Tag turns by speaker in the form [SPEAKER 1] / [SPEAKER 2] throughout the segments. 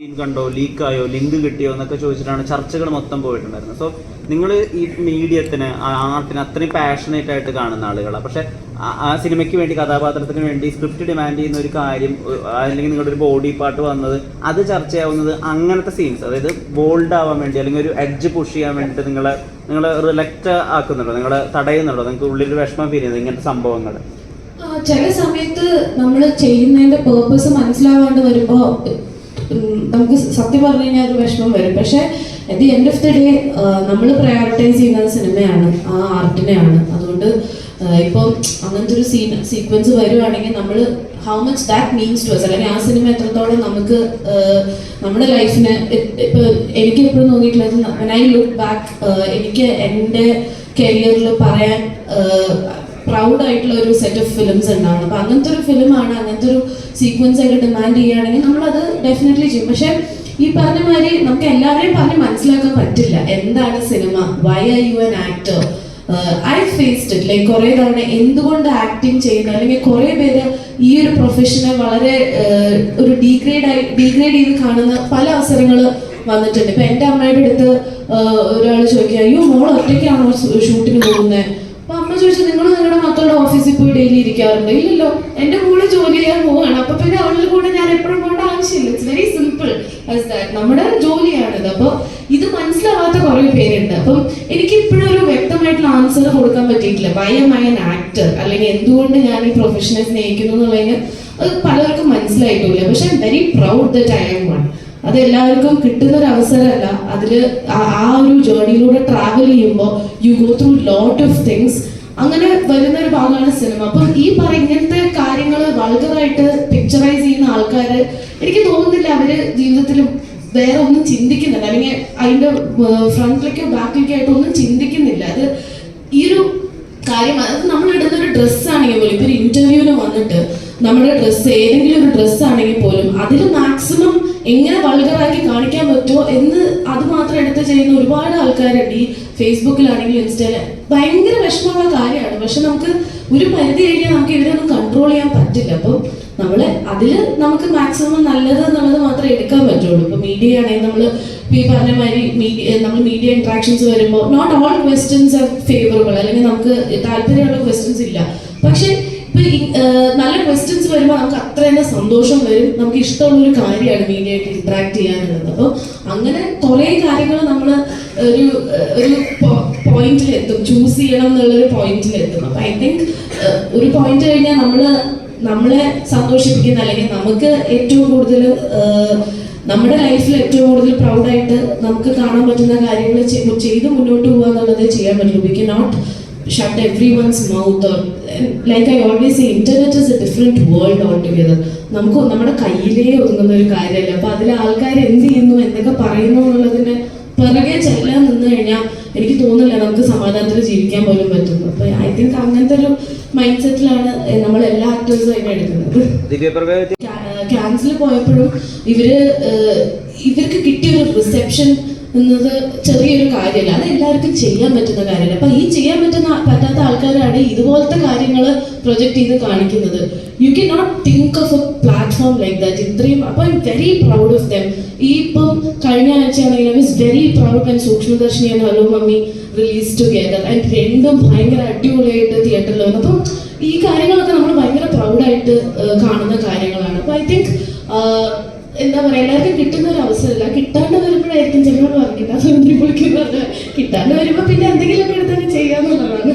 [SPEAKER 1] Scene കണ്ടോ ലീക്കായോ link കിട്ടിയോ എന്നൊക്കെ ചോദിച്ചിട്ടാണ് ചർച്ചകൾ മൊത്തം പോയിട്ടുണ്ടായിരുന്നത്. സോ നിങ്ങൾ ഈ മീഡിയത്തിന് ആർട്ടിന് അത്രയും പാഷനേറ്റ് ആയിട്ട് കാണുന്ന ആളുകളാണ് പക്ഷെ ആ- സിനിമയ്ക്ക് വേണ്ടി കഥാപാത്രത്തിന് വേണ്ടി സ്ക്രിപ്റ്റ് ഡിമാൻഡ് ചെയ്യുന്ന ഒരു കാര്യം അല്ലെങ്കിൽ നിങ്ങളുടെ ഒരു ബോഡി പാർട്ട് വന്നത് അത് ചർച്ചയാവുന്നത് അങ്ങനത്തെ സീൻസ് അതായത് ബോൾഡ് ആവാൻ വേണ്ടി അല്ലെങ്കിൽ ഒരു എഡ്ജ് പുഷ് ചെയ്യാൻ വേണ്ടിയിട്ട് നിങ്ങളെ നിങ്ങൾ റിലക്റ്റ് ആക്കുന്നുണ്ടോ? നിങ്ങളെ തടയുന്നുണ്ടോ? നിങ്ങൾക്ക് ഉള്ളിൽ വിഷമം ഫീൽ ചെയ്യുന്നത് ഇങ്ങനത്തെ സംഭവങ്ങൾ
[SPEAKER 2] ചില സമയത്ത് നമ്മൾ ചെയ്യുന്നതിന്റെ പേർപ്പസ് മനസ്സിലാവാണ്ട് വരുമ്പോൾ നമുക്ക് സത്യം പറഞ്ഞു കഴിഞ്ഞാൽ ഒരു വിഷമം വരും. പക്ഷെ at the end of the day നമ്മൾ പ്രയോറിറ്റൈസ് ചെയ്യുന്നത് സിനിമയാണ് ആ ആർട്ടിനെയാണ് അതുകൊണ്ട് ഇപ്പം അങ്ങനത്തെ ഒരു സീൻ സീക്വൻസ് വരുവാണെങ്കിൽ നമ്മൾ how much that means to അല്ലെങ്കിൽ ആ സിനിമ എത്രത്തോളം നമുക്ക് നമ്മുടെ ലൈഫിന് ഇപ്പൊ എനിക്ക് എപ്പോഴും തോന്നിയിട്ടുള്ളത് ഐ ലുക്ക് ബാക്ക് എനിക്ക് എന്റെ കരിയറിൽ പറയാൻ പ്രൗഡ് ആയിട്ടുള്ള ഒരു സെറ്റ് ഓഫ് ഫിലിംസ് ഉണ്ടാവണം. അപ്പൊ അങ്ങനത്തെ ഒരു ഫിലിമാണ് അങ്ങനത്തെ ഒരു സീക്വൻസ് ആയിട്ട് ഡിമാൻഡ് ചെയ്യുകയാണെങ്കിൽ അത് ഡെഫിനറ്റ്ലി ചെയ്യും. പക്ഷെ ഈ പറഞ്ഞ മാതിരി നമുക്ക് എല്ലാവരെയും പറഞ്ഞ് മനസ്സിലാക്കാൻ പറ്റില്ല. എന്താണ് cinema why are you an actor I faced it like കുറെ തവണ എന്തുകൊണ്ട് ആക്ടിങ് ചെയ്യുന്നു? അല്ലെങ്കിൽ കുറെ പേര് ഈ ഒരു പ്രൊഫഷനെ വളരെ uh, ഒരു ഡീഗ്രേഡ് ആയി ഡീഗ്രേഡ് ചെയ്ത് കാണുന്ന പല അവസരങ്ങൾ വന്നിട്ടുണ്ട്. ഇപ്പൊ എന്റെ അമ്മയുടെ അടുത്ത് ഒരാൾ ചോദിക്കുക അയ്യോ മോൾ ഒറ്റയ്ക്കാണോ ഷൂട്ടിന് പോകുന്നത് അപ്പൊ അമ്മ ചോദിച്ചു നിങ്ങൾ നിങ്ങളുടെ മക്കളുടെ ഓഫീസിൽ പോയി ഡെയിലി ഇരിക്കാറുണ്ട്? ഇല്ലല്ലോ എന്റെ കൂടെ ജോലി ചെയ്യാൻ പോവാണ്. അപ്പൊ പിന്നെ അവളുടെ കൂടെ ഞാൻ എപ്പോഴും പോകേണ്ട ആവശ്യമില്ല. ഇറ്റ്സ് വെരി സിമ്പിൾ നമ്മുടെ ജോലിയാണിത്. അപ്പൊ ഇത് മനസ്സിലാവാത്ത കുറെ പേരുണ്ട്. അപ്പം എനിക്ക് ഇപ്പോഴും ഒരു വ്യക്തമായിട്ടുള്ള ആൻസർ കൊടുക്കാൻ പറ്റിയിട്ടില്ല. Why am I an actor അല്ലെങ്കിൽ എന്തുകൊണ്ട് ഞാൻ ഈ പ്രൊഫഷനെ സ്നേഹിക്കുന്നു എന്നുള്ളതിന് അത് പലർക്കും മനസ്സിലായിട്ടില്ല. പക്ഷെ I am very proud that I am one അത് എല്ലാവർക്കും കിട്ടുന്ന ഒരു അവസരമല്ല അതിൽ ആ ഒരു ജേർണിയിലൂടെ ട്രാവൽ ചെയ്യുമ്പോൾ you go through lot of things അങ്ങനെ വരുന്ന ഒരു ഭാഗമാണ് സിനിമ അപ്പം ഈ പറ ഇങ്ങനത്തെ കാര്യങ്ങൾ വൾഗറായിട്ട് പിക്ചറൈസ് ചെയ്യുന്ന ആൾക്കാർ എനിക്ക് തോന്നുന്നില്ല അവർ ജീവിതത്തിൽ വേറെ ഒന്നും ചിന്തിക്കുന്നില്ല. അല്ലെങ്കിൽ അതിന്റെ ഫ്രണ്ടിലേക്കോ ബാക്കിലേക്കോ ആയിട്ട് ഒന്നും ചിന്തിക്കുന്നില്ല. അത് ഈ ഒരു കാര്യം അത് നമ്മൾ ഇടുന്ന ഒരു ഡ്രസ്സ് ആണെങ്കിൽ പോലും ഇപ്പൊ ഒരു ഇന്റർവ്യൂവിന് വന്നിട്ട് നമ്മുടെ ഡ്രസ്സ് ഏതെങ്കിലും ഒരു ഡ്രസ്സ് ആണെങ്കിൽ പോലും അതിൽ മാക്സിമം എങ്ങനെ വൾഗറാക്കി കാണിക്കാൻ പറ്റുമോ എന്ന് അത് മാത്രം എടുത്ത് ചെയ്യുന്ന ഒരുപാട് ആൾക്കാരുണ്ട് ഈ ഫേസ്ബുക്കിലാണെങ്കിലും ഇൻസ്റ്റയിൽ ഭയങ്കര വിഷമമുള്ള കാര്യമാണ്. പക്ഷെ നമുക്ക് ഒരു പരിധി കഴിഞ്ഞാൽ നമുക്ക് ഇവരൊന്നും കൺട്രോൾ ചെയ്യാൻ പറ്റില്ല. അപ്പം നമ്മൾ അതിൽ നമുക്ക് മാക്സിമം നല്ലത് എന്നുള്ളത് മാത്രമേ എടുക്കാൻ പറ്റുള്ളൂ. ഇപ്പൊ മീഡിയ ആണെങ്കിൽ നമ്മൾ ഈ പറഞ്ഞ മാതിരി മീഡിയ നമ്മൾ മീഡിയ ഇന്ററാക്ഷൻസ് വരുമ്പോൾ not all questions are favourable അല്ലെങ്കിൽ നമുക്ക് താല്പര്യമുള്ള ക്വസ്റ്റ്യൻസ് ഇല്ല. പക്ഷെ നല്ല ക്വസ്റ്റ്യൻസ് വരുമ്പോൾ നമുക്ക് അത്ര തന്നെ സന്തോഷം വരും. നമുക്ക് ഇഷ്ടമുള്ള ഒരു കാര്യമാണ് മീഡിയ ആയിട്ട് ഇന്ററാക്ട് ചെയ്യാനുള്ളത്. അപ്പോൾ അങ്ങനെ കുറേ കാര്യങ്ങൾ നമ്മൾ ഒരു ഒരു പോയിന്റിൽ എത്തും ചൂസ് ചെയ്യണം എന്നുള്ളൊരു പോയിന്റിൽ എത്തും അപ്പൊ ഐ തിങ്ക് ഒരു പോയിന്റ് കഴിഞ്ഞാൽ നമ്മൾ നമ്മളെ സന്തോഷിപ്പിക്കുന്ന അല്ലെങ്കിൽ നമുക്ക് ഏറ്റവും കൂടുതൽ നമ്മുടെ ലൈഫിൽ ഏറ്റവും കൂടുതൽ പ്രൗഡായിട്ട് നമുക്ക് കാണാൻ പറ്റുന്ന കാര്യങ്ങൾ ചെയ്ത് മുന്നോട്ട് പോകുക എന്നുള്ളതേ ചെയ്യാൻ പറ്റുള്ളൂ. We can not shut everyone's mouth or like I always internet is a different world all together നമുക്ക് നമ്മുടെ കയ്യിലേ ഒതുങ്ങുന്ന ഒരു കാര്യമല്ല. അപ്പൊ അതിൽ ആൾക്കാർ എന്ത് ചെയ്യുന്നു എന്തൊക്കെ പറയുന്നു എന്നുള്ളതിന് പിറകെ ചെല്ലാൻ നിന്ന് കഴിഞ്ഞാൽ എനിക്ക് തോന്നുന്നില്ല നമുക്ക് സമാധാനത്തിൽ ജീവിക്കാൻ പോലും പറ്റുന്നു. അപ്പൊ ഐ തിങ്ക് അങ്ങനത്തെ ഒരു മൈൻഡ് സെറ്റിലാണ് നമ്മൾ എല്ലാ ആക്ടേഴ്സും അതിനെ എടുക്കുന്നത്. ക്യാൻസൽ പോയപ്പോഴും ഇവർ ഇവർക്ക് കിട്ടിയ ഒരു റിസെപ്ഷൻ എന്നത് ചെറിയൊരു കാര്യമല്ല. അത് എല്ലാവർക്കും ചെയ്യാൻ പറ്റുന്ന കാര്യമല്ല. അപ്പൊ ഈ ചെയ്യാൻ പറ്റുന്ന പറ്റാത്ത ആൾക്കാരാണ് ഇതുപോലത്തെ കാര്യങ്ങൾ പ്രൊജക്ട് ചെയ്ത് കാണിക്കുന്നത്. You can not think of a platform like that ഇത്രയും അപ്പൊ I am very proud of them ഈ ഇപ്പം കഴിഞ്ഞ ആഴ്ചയാണെങ്കിൽ I means very proud and Sookshmadarshini and hello mummy release together and രണ്ടും ഭയങ്കര അടിപൊളിയായിട്ട് തിയേറ്ററിൽ വന്നു. അപ്പം ഈ കാര്യങ്ങളൊക്കെ നമ്മൾ ഭയങ്കര പ്രൗഡായിട്ട് കാണുന്ന കാര്യങ്ങളാണ്. അപ്പൊ ഐ തിങ്ക് എന്താ പറയാ എല്ലാവർക്കും കിട്ടുന്ന ഒരു അവസരമല്ല. കിട്ടാണ്ട് വരുമ്പോഴായിരിക്കും ചിലവർ പറഞ്ഞിട്ട് കിട്ടാണ്ട് വരുമ്പോ പിന്നെ എന്തെങ്കിലുമൊക്കെ എടുത്തൊക്കെ ചെയ്യാന്നുള്ളതാണ്.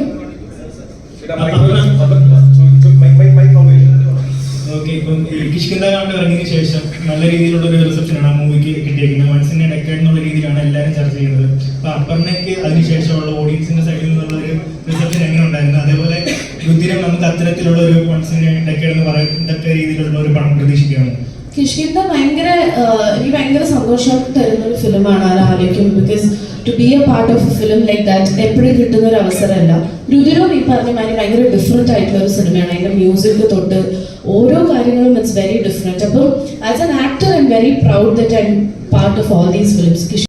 [SPEAKER 3] ഓക്കെ ഇപ്പം ഈ കിഷ്കിന്ത കണ്ട് ഇറങ്ങിയതിനു ശേഷം നല്ല രീതിയിലുള്ള ഒരു റിസപ്ഷനാണ് ആ മൂവിക്ക് കിട്ടിയിരിക്കുന്നത്. മനസ്സിനെ ഡെക്കേഡ് എന്നുള്ള രീതിയിലാണ് എല്ലാവരും ചർച്ച ചെയ്യുന്നത്. അപ്പൊ അപ്പറിനേക്ക് അതിനുശേഷമുള്ള ഓഡിയൻസിന്റെ സൈഡിൽ നിന്നുള്ള ഒരു റിസപ്ഷൻ എങ്ങനെ ഉണ്ടായിരുന്നു? അതേപോലെ രുദ്രം നമുക്ക് അത്തരത്തിലുള്ള ഒരു മനസ്സിനെ ഡെക്കേഡ് എന്ന് പറയത്തക്ക രീതിയിലുള്ള ഒരു പണം പ്രതീക്ഷിക്കുകയാണ്?
[SPEAKER 2] കിഷ്കിന്ത ഭയങ്കര എനിക്ക് ഭയങ്കര സന്തോഷം തരുന്ന ഒരു ഫിലിമാണ് ആ ആലോചിക്കും because to be a part of a film like that എപ്പോഴും കിട്ടുന്ന ഒരു അവസരമല്ല. രുതിരവും ഈ പറഞ്ഞ മാതിരി ഭയങ്കര ഡിഫറെന്റ് ആയിട്ടുള്ള ഒരു സിനിമയാണ്. അതിന്റെ മ്യൂസിക് തൊട്ട് ഓരോ കാര്യങ്ങളും ഇറ്റ്സ് വെരി ഡിഫറെന്റ് അപ്പം as an actor I am very proud that I am part of all these films